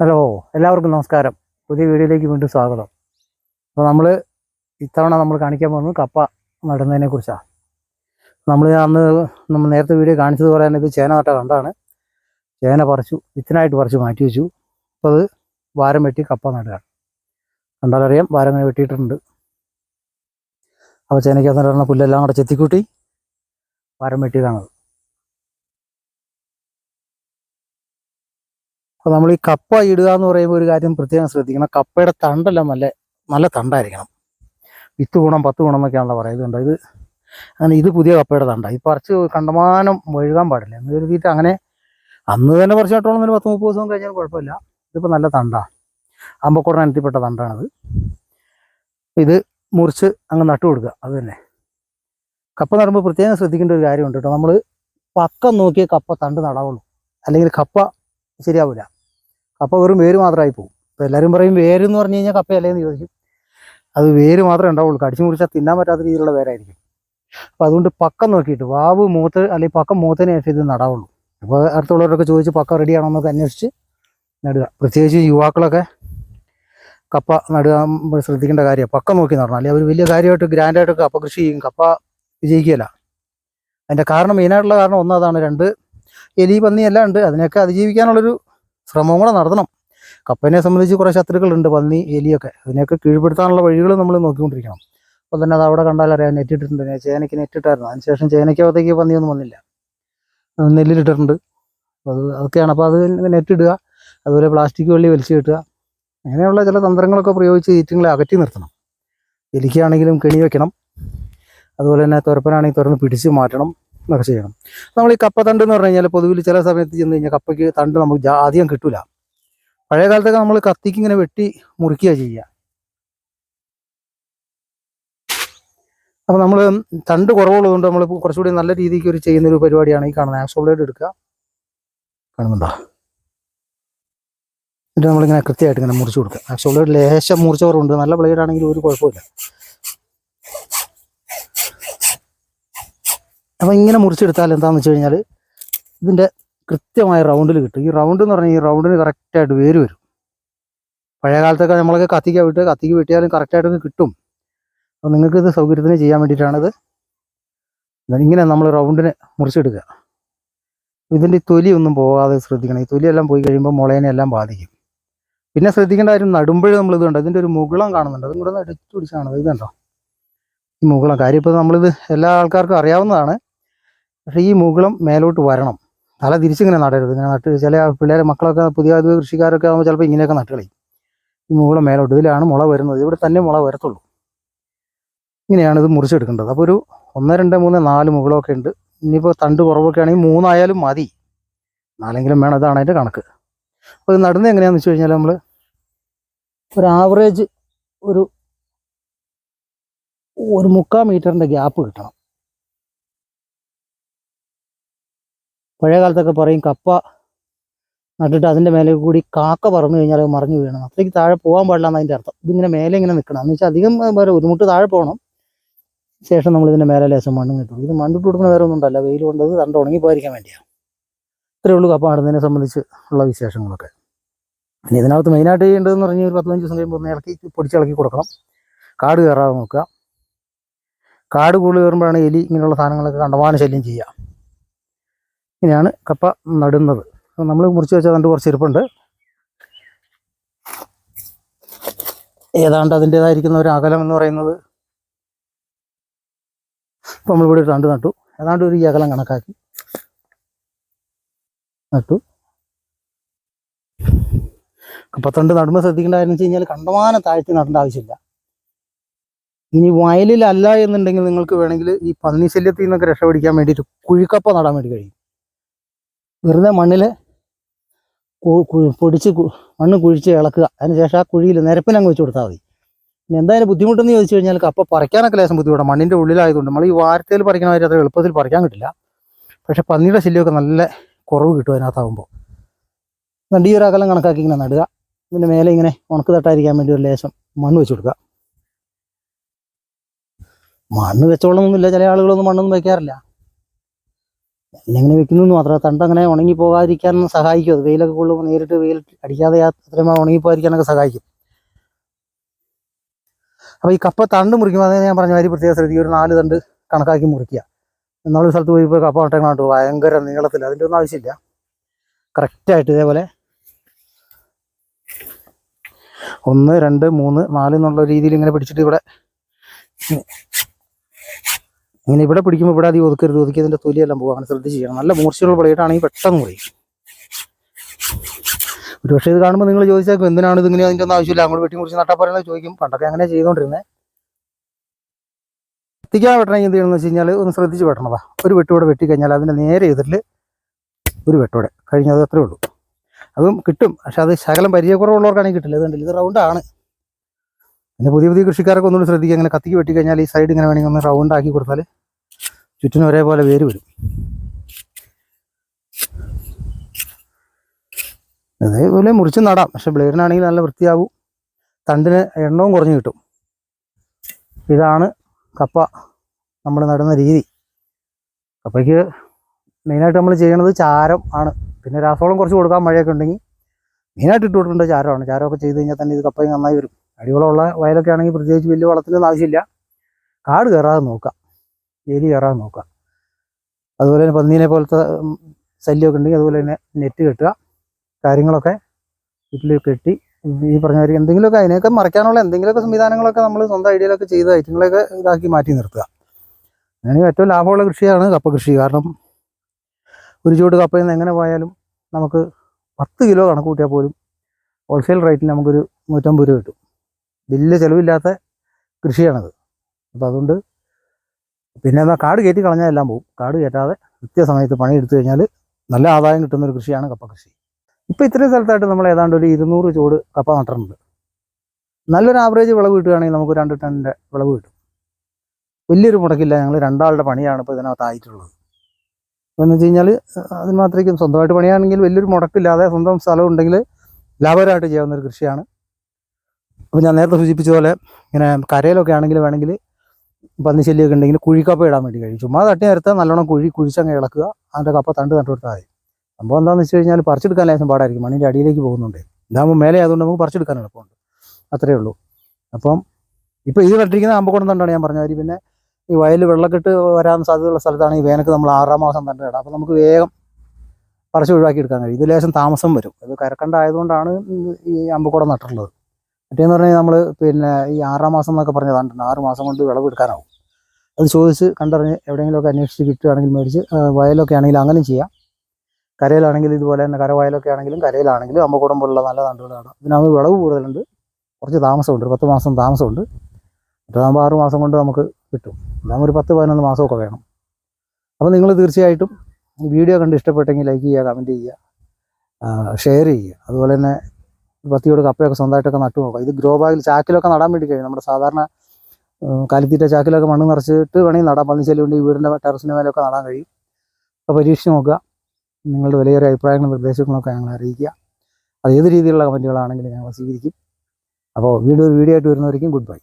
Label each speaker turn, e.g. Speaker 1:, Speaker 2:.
Speaker 1: Hello എല്ലാവർക്കും നമസ്കാരം. പുതിയ വീഡിയോയിലേക്ക് വീണ്ടും സ്വാഗതം. അപ്പോൾ നമ്മൾ ഇത്തവണ നമ്മൾ കാണിക്കാൻ പോകുന്നത് കപ്പ നടുന്നതിനെ കുറിച്ചാണ് നമ്മൾ അന്ന് നമ്മൾ നേരത്തെ വീഡിയോ കാണിച്ചതുപോലെ തന്നെ ഇത് ചേന നട്ട കണ്ടാണ് ചേന പറിച്ചു വിത്തിനായിട്ട് പറിച്ചു മാറ്റി വെച്ചു. അപ്പോൾ അത് വാരം വെട്ടി കപ്പ നടുകയാണ് കണ്ടാലറിയാം വാരം അങ്ങനെ വെട്ടിയിട്ടുണ്ട്. അപ്പോൾ ചേനയ്ക്കകത്ത് നടന്ന പുല്ലെല്ലാം കൂടെ ചെത്തിക്കൂട്ടി വാരം വെട്ടിയതാണത് അപ്പോൾ നമ്മൾ ഈ കപ്പ ഇടുക എന്ന് പറയുമ്പോൾ ഒരു കാര്യം പ്രത്യേകം ശ്രദ്ധിക്കണം. കപ്പയുടെ തണ്ടെല്ലാം നല്ല നല്ല തണ്ടായിരിക്കണം. വിത്ത് ഗുണം പത്ത് ഗുണം എന്നൊക്കെയാണല്ലോ പറയുന്നത് ഇത് അങ്ങനെ ഇത് പുതിയ കപ്പയുടെ തണ്ടാണ് ഈ പറിച്ച് കണ്ടമാനം ഒഴുകാൻ പാടില്ല. എന്ന് കരുതിയിട്ട് അങ്ങനെ അന്ന് തന്നെ പറിച്ച് നട്ടോളം ഒരു പത്ത് മുപ്പത് ദിവസം കഴിഞ്ഞാൽ കുഴപ്പമില്ല. ഇതിപ്പോൾ നല്ല തണ്ടാണ് അമ്പക്കൂടം അനത്തിപ്പെട്ട തണ്ടാണത്. ഇത് മുറിച്ച് അങ്ങ് നട്ടു കൊടുക്കുക. അത് തന്നെ. കപ്പ നടുമ്പോൾ പ്രത്യേകം ശ്രദ്ധിക്കേണ്ട ഒരു കാര്യമുണ്ട് കേട്ടോ. നമ്മൾ പക്കം നോക്കിയേ കപ്പ തണ്ട് നടാവുള്ളൂ. അല്ലെങ്കിൽ കപ്പ ശരിയാവില്ല കപ്പ വെറും വേര് മാത്രമായി പോകും. ഇപ്പോൾ എല്ലാവരും പറയും വേര് എന്ന് പറഞ്ഞു കഴിഞ്ഞാൽ കപ്പയല്ലേന്ന് ചോദിക്കും. അത് വേര് മാത്രമേ ഉണ്ടാവുള്ളൂ. കടിച്ചു മുറിച്ചാൽ തിന്നാൻ പറ്റാത്ത രീതിയിലുള്ള വേരായിരിക്കും. അപ്പോൾ അതുകൊണ്ട് പക്കം നോക്കിയിട്ട് വാവ് മൂത്ത് അല്ലെങ്കിൽ പക്കം മൂത്തതിന് ശേഷം ഇത് നടാവുള്ളൂ. അപ്പോൾ അടുത്തുള്ളവരൊക്കെ ചോദിച്ച് പക്ക റെഡിയാണോ എന്നൊക്കെ അന്വേഷിച്ച് നടുക. പ്രത്യേകിച്ച് യുവാക്കളൊക്കെ കപ്പ നടുക ശ്രദ്ധിക്കേണ്ട കാര്യമാണ്. പക്കം നോക്കി നടണം. അല്ലെങ്കിൽ അവർ വലിയ കാര്യമായിട്ട് ഗ്രാൻഡായിട്ട് കപ്പ കൃഷി ചെയ്യും. കപ്പ വിജയിക്കുകയില്ല. അതിന്റെ കാരണം മെയിനായിട്ടുള്ള കാരണം ഒന്നതാണ് രണ്ട് എലി പന്നി എല്ലാം ഉണ്ട്. അതിനെയൊക്കെ അതിജീവിക്കാനുള്ളൊരു ശ്രമവും കൂടെ നടത്തണം. കപ്പനെ സംബന്ധിച്ച് കുറേ ശത്രുക്കളുണ്ട് പന്നി എലിയൊക്കെ. അതിനെയൊക്കെ കീഴ്പ്പെടുത്താനുള്ള വഴികൾ നമ്മൾ നോക്കിക്കൊണ്ടിരിക്കണം. അപ്പോൾ തന്നെ അത് അവിടെ കണ്ടാൽ അറിയാം നെറ്റ് ഇട്ടിട്ടുണ്ട്. ഞാൻ ചേനയ്ക്ക് നെറ്റ് ഇട്ടായിരുന്നു. അതിനുശേഷം ചേനയ്ക്കകത്തേക്ക് പന്നിയൊന്നും വന്നില്ല. നെല്ലിലിട്ടിട്ടുണ്ട് അത് അതൊക്കെയാണ്. അപ്പോൾ അത് നെറ്റ് ഇടുക അതുപോലെ പ്ലാസ്റ്റിക് വെള്ളി വലിച്ചു കെട്ടുക. അങ്ങനെയുള്ള ചില തന്ത്രങ്ങളൊക്കെ പ്രയോഗിച്ച് ഈറ്റുങ്ങളെ അകറ്റി നിർത്തണം. എലിക്കാണെങ്കിലും കെണി വെക്കണം. അതുപോലെ തന്നെ തുരപ്പനാണെങ്കിൽ തുറന്ന് പിടിച്ച് മാറ്റണം. എന്നൊക്കെ ചെയ്യണം. നമ്മൾ ഈ കപ്പ തണ്ട് എന്ന് പറഞ്ഞു കഴിഞ്ഞാൽ പൊതുവിൽ ചില സമയത്ത് ചെന്ന് കഴിഞ്ഞാൽ കപ്പയ്ക്ക് തണ്ട് നമുക്ക് അധികം കിട്ടൂല. പഴയ കാലത്തൊക്കെ നമ്മൾ കത്തിക്ക് ഇങ്ങനെ വെട്ടി മുറിക്കുക ചെയ്യുക അപ്പോൾ നമ്മൾ തണ്ട് കുറവുള്ളതുകൊണ്ട് നമ്മൾ കുറച്ചുകൂടി നല്ല രീതിക്ക് ഒരു ചെയ്യുന്ന ഒരു പരിപാടിയാണ് ഈ കാണുന്നത് ആക്സോബ്ലേഡ് എടുക്കുക കാണുന്നുണ്ടോ? എന്നിട്ട് നമ്മളിങ്ങനെ കൃത്യമായിട്ട് ഇങ്ങനെ മുറിച്ച് കൊടുക്കുക ആക്സോബ്ലേഡ് ലേശം മുറിച്ച കുറവുണ്ട്. നല്ല ബ്ലേഡ് ആണെങ്കിൽ ഒരു കുഴപ്പമില്ല അപ്പോൾ ഇങ്ങനെ മുറിച്ചെടുത്താൽ എന്താണെന്ന് വെച്ച് കഴിഞ്ഞാൽ ഇതിന്റെ കൃത്യമായ റൗണ്ടിൽ കിട്ടും. ഈ റൗണ്ട് എന്ന് പറഞ്ഞാൽ ഈ റൗണ്ടിന് കറക്റ്റായിട്ട് വേര് വരും. പഴയ കാലത്തൊക്കെ നമ്മളൊക്കെ കത്തിക്ക വിട്ട് കത്തിക്ക് വെട്ടിയാലും കറക്റ്റായിട്ടൊക്കെ കിട്ടും. അപ്പോൾ നിങ്ങൾക്ക് ഇത് സൗകര്യത്തിന് ചെയ്യാൻ വേണ്ടിയിട്ടാണിത്. ഇങ്ങനെ നമ്മൾ റൗണ്ടിനെ മുറിച്ചെടുക്കുക. ഇതിന്റെ തൊലി ഒന്നും പോകാതെ ശ്രദ്ധിക്കണം. ഈ തൊലിയെല്ലാം പോയി കഴിയുമ്പോൾ മുളയനെ എല്ലാം ബാധിക്കും. പിന്നെ ശ്രദ്ധിക്കേണ്ട കാര്യം നടുമ്പോഴേ കണ്ടോ ഇതിന്റെ ഒരു മുകളം കാണുന്നുണ്ട്. അതും കൂടെ അടിച്ചു പിടിച്ചാണ് ഇത് കണ്ടോ? ഈ മുകുളം. കാര്യം ഇപ്പോൾ നമ്മളിത് എല്ലാ ആൾക്കാർക്കും അറിയാവുന്നതാണ്. പക്ഷേ ഈ മുകുളം മേലോട്ട് വരണം. തല തിരിച്ചിങ്ങനെ നടരുത്. ഇങ്ങനെ നട്ട് ചില പിള്ളേരെ മക്കളൊക്കെ പുതിയ കൃഷിക്കാരൊക്കെ ആകുമ്പോൾ ചിലപ്പോൾ ഇങ്ങനെയൊക്കെ നട്ട് കളയും. ഈ മുകുളം മേലോട്ട്. ഇതിലാണ് മുള വരുന്നത്. ഇവിടെ തന്നെ മുള വരത്തുള്ളൂ. ഇങ്ങനെയാണ് ഇത് മുറിച്ചെടുക്കേണ്ടത്. അപ്പോൾ ഒരു ഒന്ന് രണ്ട് മൂന്ന് നാല് മുകളൊക്കെ ഉണ്ട്. ഇനിയിപ്പോൾ തണ്ട് കുറവൊക്കെ ആണെങ്കിൽ മൂന്നായാലും മതി. നാലെങ്കിലും വേണം. ഇതാണ് അതിന്റെ കണക്ക്. അപ്പോൾ ഇത് നടുന്നത് എങ്ങനെയാണെന്ന് വെച്ച് കഴിഞ്ഞാൽ നമ്മൾ ഒരു ആവറേജ് ഒരു ഒരു മുക്കാൽ മീറ്ററിന്റെ ഗ്യാപ്പ് കിട്ടണം. പഴയ കാലത്തൊക്കെ പറയും കപ്പ നട്ടിട്ട് അതിന്റെ മേലെ കൂടി കാക്ക പറന്നു കഴിഞ്ഞാൽ മറിഞ്ഞു വീഴണം. അത്രയ്ക്ക് താഴെ പോകാൻ പാടില്ല എന്ന് അതിന്റെ അർത്ഥം. ഇതിങ്ങനെ മേലെ ഇങ്ങനെ നിൽക്കണം. എന്ന് വെച്ചാൽ അധികം വേറെ മുട്ട് താഴെ പോകണം. ശേഷം നമ്മൾ ഇതിന്റെ മേലെ ലേശം മണ്ണ് കിട്ടും ഇത് മണ്ണിട്ട് കൊടുക്കുന്ന വേറെ ഒന്നും ഉണ്ടല്ല. വെയിൽ കൊണ്ടത് തണ്ട് ഉണങ്ങി പോയിരിക്കാൻ വേണ്ടിയാണ് ഇത്രയേ ഉള്ളൂ കപ്പ നടുന്നതിനെ സംബന്ധിച്ച് ഉള്ള വിശേഷങ്ങളൊക്കെ. ഇനി ഇതിനകത്ത് മെയിനായിട്ട് ചെയ്യേണ്ടതെന്ന് പറഞ്ഞാൽ ഒരു പതിനഞ്ച് ദിവസം കഴിയുമ്പോൾ ഒന്ന് ഇളക്കി പൊടിച്ചിളക്കി കൊടുക്കണം. കാട് കയറാതെ നോക്കുക. കാട് കൂടുതൽ കയറുമ്പോഴാണ് എലി ഇങ്ങനെയുള്ള സാധനങ്ങളൊക്കെ കണ്ടമാനം ശല്യം ചെയ്യുക. ഇങ്ങനെയാണ് കപ്പ നടുന്നത്. നമ്മൾ മുറിച്ച് വെച്ചാൽ അതിന്റെ കുറച്ച് ഇരിപ്പുണ്ട്. ഏതാണ്ട് അതിന്റെതായിരിക്കുന്ന ഒരു അകലം എന്ന് പറയുന്നത് ഇപ്പം നമ്മളിവിടെ ഒരു തണ്ട് നട്ടു. ഏതാണ്ട് ഒരു ഈ അകലം കണക്കാക്കി നട്ടു. കപ്പത്തണ്ട് നടുമ്പോൾ ശ്രദ്ധിക്കേണ്ട കാര്യം വെച്ച് കഴിഞ്ഞാൽ കണ്ടമാനം താഴ്ത്തി നടേണ്ട ആവശ്യമില്ല. ഇനി വയലിലല്ല എന്നുണ്ടെങ്കിൽ നിങ്ങൾക്ക് വേണമെങ്കിൽ ഈ പന്നി ശല്യത്തിൽ നിന്നൊക്കെ രക്ഷപ്പെടിക്കാൻ വേണ്ടിയിട്ട് കുഴിക്കപ്പ നടാൻ വേണ്ടി കഴിയും. വെറുതെ മണ്ണിൽ പൊടിച്ച് മണ്ണ് കുഴിച്ച് ഇളക്കുക. അതിനുശേഷം ആ കുഴിയിൽ നിരപ്പിനങ്ങ് വെച്ച് കൊടുത്താൽ മതി. പിന്നെ എന്തായാലും ബുദ്ധിമുട്ടെന്ന് ചോദിച്ചു കഴിഞ്ഞാൽ കപ്പ പറിക്കാനൊക്കെ ലേശം ബുദ്ധിമുട്ടാണ്. മണ്ണിന്റെ ഉള്ളിലായതുകൊണ്ട് നമ്മൾ ഈ വാരത്തേൽ പറിക്കണ അത്ര എളുപ്പത്തിൽ പറിക്കാൻ കിട്ടില്ല പക്ഷേ പന്നിയുടെ ശല്യമൊക്കെ നല്ല കുറവ് കിട്ടും അതിനകത്താകുമ്പോൾ എന്നിട്ട് ഈ കണക്കാക്കി ഇങ്ങനെ നടുക. ഇതിന്റെ മേലെ ഇങ്ങനെ ഉണക്ക് തട്ടായിരിക്കാൻ വേണ്ടി ഒരു ലേശം മണ്ണ് വെച്ച് കൊടുക്കുക. മണ്ണ് വെച്ചോളണമെന്നില്ല ചില ആളുകളൊന്നും മണ്ണൊന്നും വെക്കാറില്ല. പിന്നെ ഇങ്ങനെ വെക്കുന്നു മാത്രമേ തണ്ട് അങ്ങനെ ഉണങ്ങി പോകാതിരിക്കാൻ സഹായിക്കും. അത് വെയിലൊക്കെ കൊള്ളുമ്പോൾ നേരിട്ട് വെയിൽ അടിക്കാതെ അത്രയും ഉണങ്ങി പോകാതിരിക്കാനൊക്കെ സഹായിക്കും. അപ്പോൾ ഈ കപ്പ തണ്ട് മുറിക്കുമ്പോൾ അതായത് ഞാൻ പറഞ്ഞ മാതിരി പ്രത്യേകം ശ്രദ്ധിക്കുക. ഒരു നാല് തണ്ട് കണക്കാക്കി മുറിക്കുക. നമ്മളൊരു സ്ഥലത്ത് പോയി കപ്പ നട്ടങ്ങാണ്ട് ഭയങ്കര നീളത്തിൽ അതിന്റെ ഒന്നും ആവശ്യമില്ല. കറക്റ്റായിട്ട് ഇതേപോലെ ഒന്ന് രണ്ട് മൂന്ന് നാല് എന്നുള്ള രീതിയിൽ ഇങ്ങനെ പിടിച്ചിട്ട് ഇവിടെ ഇങ്ങനെ- ഇവിടെ പിടിക്കുമ്പോൾ ഇവിടെ അധികം ഒതുക്കരുത് ഒതുക്കി അതിന്റെ തൊലിയെല്ലാം പോകും അങ്ങനെ ശ്രദ്ധിച്ച് ചെയ്യണം. നല്ല മൂർച്ചയുള്ള പ്ലേറ്റാണെങ്കിൽ പെട്ടെന്ന് മുറിയും. ഒരു പക്ഷേ ഇത് കാണുമ്പോൾ നിങ്ങൾ ചോദിച്ചേക്കും എന്തിനാണ് ഇതിങ്ങനെ അതിന്റെ ഒന്നും ആവശ്യമില്ല? അങ്ങോട്ട് വെട്ടി മുറിച്ച് നട്ടാ പറയുന്നത് ചോദിക്കും. പണ്ടൊക്കെ അങ്ങനെ ചെയ്തുകൊണ്ടിരുന്നത് എത്തിക്കാൻ വെട്ടണമെങ്കിൽ എന്ത് ചെയ്യണമെന്ന് വെച്ച് കഴിഞ്ഞാൽ ഒന്ന് ശ്രദ്ധിച്ച് വെട്ടണതാ. ഒരു വെട്ടോടെ വെട്ടിക്കഴിഞ്ഞാൽ അതിന്റെ നേരെ എതിരിൽ ഒരു വെട്ടോടെ കഴിഞ്ഞത് അത്രേ ഉള്ളൂ. അതും കിട്ടും. പക്ഷെ അത് ശകലം പരിചയക്കുറവുള്ളവർക്കാണെങ്കിൽ കിട്ടില്ല. ഇത് ഇത് റൗണ്ടാണ് പിന്നെ പുതിയ പുതിയ കൃഷിക്കാരൊക്കെ ഒന്നുകൂടി ശ്രദ്ധിക്കുക. ഇങ്ങനെ കത്തിക്ക് വെട്ടി കഴിഞ്ഞാൽ ഈ സൈഡ് ഇങ്ങനെ വേണമെങ്കിൽ ഒന്ന് റൗണ്ട് ആക്കി കൊടുത്താൽ ചുറ്റിനും ഒരേപോലെ വേര് വരും. അതേപോലെ മുറിച്ച് നടാം. പക്ഷെ ബ്ലേഡിനാണെങ്കിൽ നല്ല വൃത്തിയാവും. തണ്ടിന് എണ്ണവും കുറഞ്ഞു കിട്ടും. ഇതാണ് കപ്പ നമ്മൾ നടുന്ന രീതി. കപ്പയ്ക്ക് മെയിനായിട്ട് നമ്മൾ ചെയ്യണത് ചാരം ആണ്. പിന്നെ രാസവളം കുറച്ച് കൊടുക്കാൻ മഴയൊക്കെ ഉണ്ടെങ്കിൽ മെയിനായിട്ട് ഇട്ട് കൊടുക്കേണ്ടത് ചാരമാണ്. ചാരമൊക്കെ ചെയ്ത് കഴിഞ്ഞാൽ തന്നെ ഇത് കപ്പയും നന്നായി വരും. അടിവളമുള്ള വയലൊക്കെ ആണെങ്കിൽ പ്രത്യേകിച്ച് വലിയ വളത്തിലൊന്നും ആവശ്യമില്ല. കാട് കയറാതെ നോക്കാം. എലി കയറാതെ നോക്കാം. അതുപോലെ തന്നെ പന്നീനെ പോലത്തെ ശല്യമൊക്കെ ഉണ്ടെങ്കിൽ അതുപോലെ തന്നെ നെറ്റ് കെട്ടുക. കാര്യങ്ങളൊക്കെ വീട്ടിൽ കെട്ടി ഈ പറഞ്ഞ കാര്യം എന്തെങ്കിലുമൊക്കെ അതിനെയൊക്കെ മറയ്ക്കാനുള്ള എന്തെങ്കിലുമൊക്കെ സംവിധാനങ്ങളൊക്കെ നമ്മൾ സ്വന്തം ഐഡിയയിലൊക്കെ ചെയ്ത് ഐറ്റങ്ങളൊക്കെ ഇതാക്കി മാറ്റി നിർത്തുക. അങ്ങനെ ഏറ്റവും ലാഭമുള്ള കൃഷിയാണ് കപ്പ കൃഷി. കാരണം ഒരു ചൂട് കപ്പയിൽ നിന്ന് എങ്ങനെ പോയാലും നമുക്ക് പത്ത് കിലോ കണക്ക് കൂട്ടിയാൽ പോലും ഹോൾസെയിൽ റേറ്റിന് നമുക്കൊരു നൂറ്റമ്പത് രൂപ കിട്ടും. വലിയ ചിലവില്ലാത്ത കൃഷിയാണത്. അപ്പോൾ അതുകൊണ്ട് പിന്നെ എന്നാൽ കാട് കയറ്റി കളഞ്ഞാൽ എല്ലാം പോകും കാട് കയറ്റാതെ കൃത്യസമയത്ത് പണിയെടുത്തു കഴിഞ്ഞാൽ നല്ല ആദായം കിട്ടുന്ന ഒരു കൃഷിയാണ് കപ്പ കൃഷി. ഇപ്പോൾ ഇത്രയും സ്ഥലത്തായിട്ട് നമ്മൾ ഏതാണ്ട് ഒരു ഇരുന്നൂറ് ചൂട് കപ്പ നട്ടിട്ടുണ്ട്. നല്ലൊരു ആവറേജ് വിളവ് കിട്ടുകയാണെങ്കിൽ നമുക്ക് രണ്ട് ടണ്ണിന്റെ വിളവ് കിട്ടും. വലിയൊരു മുടക്കില്ല. ഞങ്ങൾ രണ്ടാളുടെ പണിയാണ് ഇപ്പോൾ ഇതിനകത്തായിട്ടുള്ളത് എന്ന് വെച്ച് കഴിഞ്ഞാൽ അതിന് മാത്രമേക്കും സ്വന്തമായിട്ട് പണിയാണെങ്കിൽ വലിയൊരു മുടക്കില്ലാതെ സ്വന്തം സ്ഥലം ഉണ്ടെങ്കിൽ ലാഭകരമായിട്ട് ചെയ്യാവുന്ന ഒരു കൃഷിയാണ് അപ്പോൾ ഞാൻ നേരത്തെ സൂചിപ്പിച്ച പോലെ ഇങ്ങനെ കരയിലൊക്കെ ആണെങ്കിൽ വേണമെങ്കിൽ പന്നിശല്യമൊക്കെ ഉണ്ടെങ്കിൽ കുഴിക്കപ്പ ഇടാൻ വേണ്ടി കഴിയും. ചുമ്മാ തട്ടി നേരത്തെ നല്ലോണം കുഴി കുഴിച്ചങ്ങ് ഇളക്കുക. അതിന്റെ കപ്പ തണ്ട് നട്ടു കൊടുത്താൽ മതി. സംഭവം എന്താണെന്ന് വെച്ച് കഴിഞ്ഞാൽ പറിച്ചെടുക്കാൻ ലേശം പാടായിരിക്കും. മണ്ണിന്റെ അടിയിലേക്ക് പോകുന്നുണ്ട്. ഇതാകുമ്പോൾ മേലെ ആയതുകൊണ്ട് നമുക്ക് പറിച്ചെടുക്കാൻ എളുപ്പമുണ്ട്. അത്രയേ ഉള്ളൂ. അപ്പം ഇപ്പോൾ ഇത് നട്ടിരിക്കുന്ന അമ്പക്കൊണ്ട് തണ്ടാണ് ഞാൻ പറഞ്ഞ പിന്നെ ഈ വയൽ വെള്ളക്കെട്ട് വരാൻ സാധ്യതയുള്ള സ്ഥലത്താണ് ഈ വേനക്ക് നമ്മൾ ആറാം മാസം തണ്ട് ഇടാം. അപ്പോൾ നമുക്ക് വേഗം പറിച്ച് ഒഴിവാക്കി എടുക്കാൻ കഴിയും. ഇത് ലേശം താമസം വരും. ഇത് കരക്കണ്ട ആയതുകൊണ്ടാണ് ഈ അമ്പക്കുടം നട്ടിട്ടുള്ളത്. മറ്റേന്ന് പറഞ്ഞാൽ നമ്മൾ പിന്നെ ഈ ആറാം മാസം എന്നൊക്കെ പറഞ്ഞ കണ്ടിട്ടുണ്ട് ആറ് മാസം കൊണ്ട് വിളവെടുക്കാനാവും അത് ചോദിച്ച് കണ്ടറിഞ്ഞ് എവിടെയെങ്കിലുമൊക്കെ അന്വേഷിച്ച് കിട്ടുകയാണെങ്കിൽ മേടിച്ച് വയലൊക്കെ ആണെങ്കിലും അങ്ങനെ ചെയ്യാം. കരയിലാണെങ്കിൽ ഇതുപോലെ തന്നെ കരവയലൊക്കെ ആണെങ്കിലും കരയിലാണെങ്കിലും അമ്പക്കുടം പോലുള്ള നല്ല തണ്ടുകൾ നടാം. ഇതിനകത്ത് വിളവ് കൂടുതലുണ്ട്. കുറച്ച് താമസമുണ്ട്. പത്ത് മാസം താമസമുണ്ട്. മറ്റേതാകുമ്പോൾ ആറ് മാസം കൊണ്ട് നമുക്ക് കിട്ടും. ഇതാകുമ്പോൾ ഒരു പത്ത് പതിനൊന്ന് മാസമൊക്കെ വേണം. അപ്പോൾ നിങ്ങൾ തീർച്ചയായിട്ടും വീഡിയോ കണ്ട് ഇഷ്ടപ്പെട്ടെങ്കിൽ ലൈക്ക് ചെയ്യുക കമന്റ് ചെയ്യുക ഷെയർ ചെയ്യുക. അതുപോലെ തന്നെ പത്തിയോട് കപ്പയൊക്കെ സ്വന്തമായിട്ടൊക്കെ നട്ടു നോക്കാം. ഇത് ഗ്രോ ബാഗിൽ ചാക്കിലൊക്കെ നടാൻ വേണ്ടി കഴിയും. നമ്മുടെ സാധാരണ കാലിത്തീറ്റ ചാക്കിലൊക്കെ മണ്ണ് നിറച്ചിട്ട് വേണമെങ്കിൽ നടാം. പന്നിശല്യം ഈ വീടിന്റെ ടെറസിന് മേലൊക്കെ നടാൻ കഴിയും. അപ്പോൾ പരീക്ഷിച്ച് നോക്കുക. നിങ്ങളുടെ വിലയേറിയ അഭിപ്രായങ്ങളും നിർദ്ദേശങ്ങളൊക്കെ ഞങ്ങൾ അറിയിക്കുക. അത് ഏത് രീതിയിലുള്ള കമന്റുകളാണെങ്കിലും ഞങ്ങൾ സ്വീകരിക്കും. അപ്പോൾ വീണ്ടും ഒരു വീഡിയോ ആയിട്ട് വരുന്നവർക്കും ഗുഡ് ബൈ.